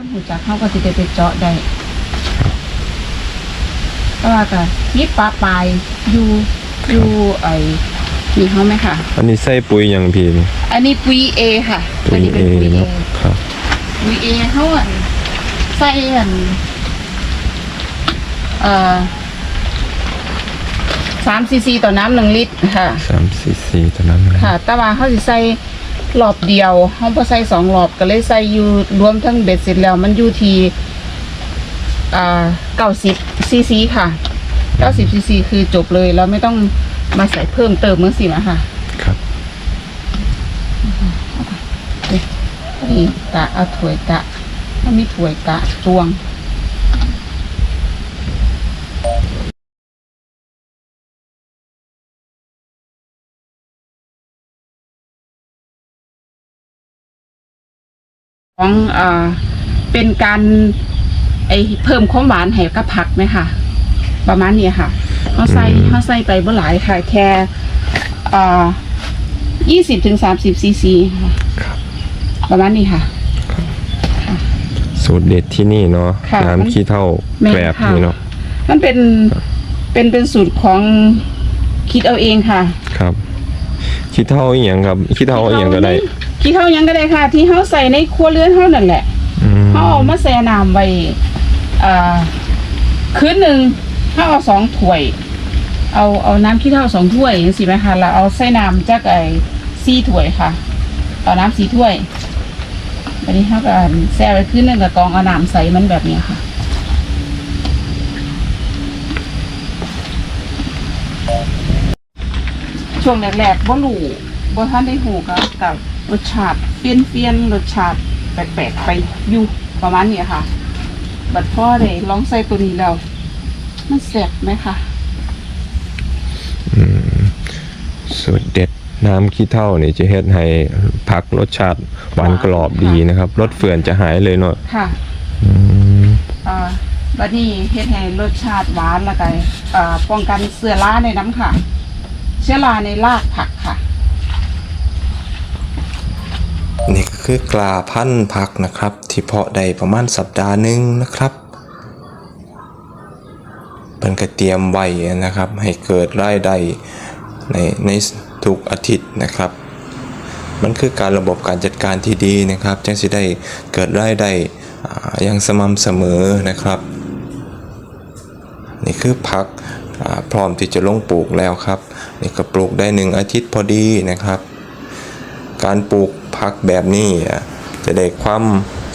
คนหูจักเขาก็สิได้ไปเจาะได้แต่ว่าก็มีปลาปลายอยู่อยู่ไอ้นี่เขาไหมค่ะ อันนี้ใส่ปุ๋ยหยังพี่นี่อันนี้ปุ๋ยเอค่ะปุ๋อันยนี้เอเป็นปุ๋ยเอเนาะครับ ปุ๋ยเอเขาอันใส่อันเอ่อสามซีซีต่อน้ำหนึ่งลิตรค่ะ สามสี่สี่เท่านั้นนะค่ะ แต่ว่าเขาสิใส่ รอบเดียวเขาพอใส่สองรอบก็เลยใส่อยู่รวมทั้งเบ็ดเสร็จแล้วมันอยู่ที่อ่าเก้าสิบซีซีค่ะเก้าสิบซีซีคือจบเลยแล้วไม่ต้องมาใส่เพิ่มเติมเมื่อสินะคะครับนี่ตะเอาถ้วยตะถ้ามีถ้วยตะตวง ของอ่าเป็นการไอเพิ่มความหวานให้กับผักไหมค่ะ ประมาณนี้ค่ะเขาใส่เขาใส่ไปบ่หลายค่ะ แค่อ่ายี่สิบถึงสามสิบซีซีค่ะครับ ประมาณนี้ค่ะ สูตรเด็ดที่นี่เนาะค่ะน้ำขี้เท่าแม่นแกลบค่ะ นี่เนาะมันเป็นเป็นเป็นสูตรของคิดเอาเองค่ะ ครับขี้เท่าอีหยังครับขี้เท่าอีหยังก็ได้ คิดเท่ายังก็ได้ค่ะ ที่เขาใส่ในครัวเรือนเขานั่นแหละอืมเขาเอามาแช่น้ำไว้อ่าคืนหนึ่งเขาเอาสองถ้วย เอาเอาน้ำขี้เถ้าสองถ้วยอย่างสิไหมคะแล้วเอาใส่น้ำจากไอ้สี่ถ้วยค่ะเอาน้ำสี่ถ้วยอันนี้เขาก็แช่ไว้คืนหนึ่งกับกรองเอาน้ำใส่มันแบบนี้ค่ะ ช่วงแรกๆบ่รู้บ่ทันได้หูกับกับ รสชาติเปลี่ยนเปลี่ยนรสชาติแปลกๆไปอยู่ประมาณนี้ค่ะ บัดพ่อได้ลองใส่ตัวนี้แล้ว มันแซ่บไหมคะสูตรเด็ดน้ำขี้เท่านี่จะเฮ็ดให้ผักรสชาติหวานกรอบดีนะครับรสเฟื่อนจะหายเลยเนาะค่ะอืมอ่าบัดนี้เฮ็ดให้รสชาติหวานแล้วก็อ่าป้องกันเชื้อราในน้ำค่ะ เชื้อราในรากผักค่ะ นี่ก็ คือกลาพันธุ์ผักนะครับ ที่เพาะได้ประมาณสัปดาห์หนึ่งนะครับเป็นกระเตรียมไว้นะครับ ให้เกิดรายได้ในในทุกอาทิตย์นะครับ มันคือการระบบการจัดการที่ดีนะครับจังสิได้เกิดรายได้อย่างสม่ำเสมอนะครับ นี่คือผักพร้อมที่จะลงปลูกแล้วครับ นี่ก็ปลูกได้หนึ่งอาทิตย์พอดีนะครับ การปลูกผักแบบนี้จะได้ความ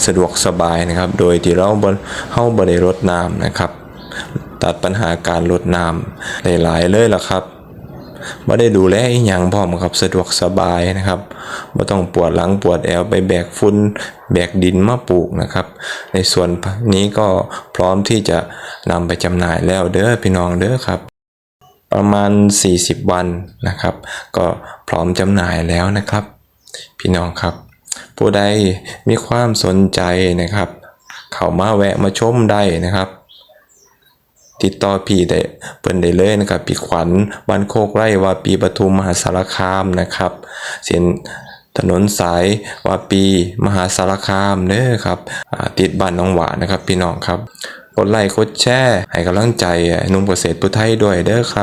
สะดวกสบายนะครับ โดยที่เราบนเฮาบ่ได้รดน้ำนะครับ ตัดปัญหาการรดน้ำหลายเลยล่ะครับบ่ได้ดูแลอีหยังพร้อมครับสะดวกสบายนะครับบ่ต้องปวดหลังปวดแอวไปแบกฝุ่นแบกดินมาปลูกนะครับ ในส่วนนี้ก็พร้อมที่จะนำไปจำหน่ายแล้วเด้อพี่น้องเด้อครับ ประมาณ 40 วันนะครับ ก็พร้อมจำหน่ายแล้วนะครับ พี่น้องครับ ผู้ใดมีความสนใจนะครับ เข้ามาแวะมาชมได้นะครับ ติดต่อพี่ได้เปิ้นได้เลยนะครับ พี่ขวัญบ้านโคกไร่วาปีปทุมมหาสารคามนะครับ เส้นถนนสายวาปีมหาสารคามเด้อครับติดบ้านน้องหวานนะครับ พี่น้องครับกดไลค์กดแชร์ให้กำลังใจนุ่มเกษตรผู้ไทยด้วยเด้อครับ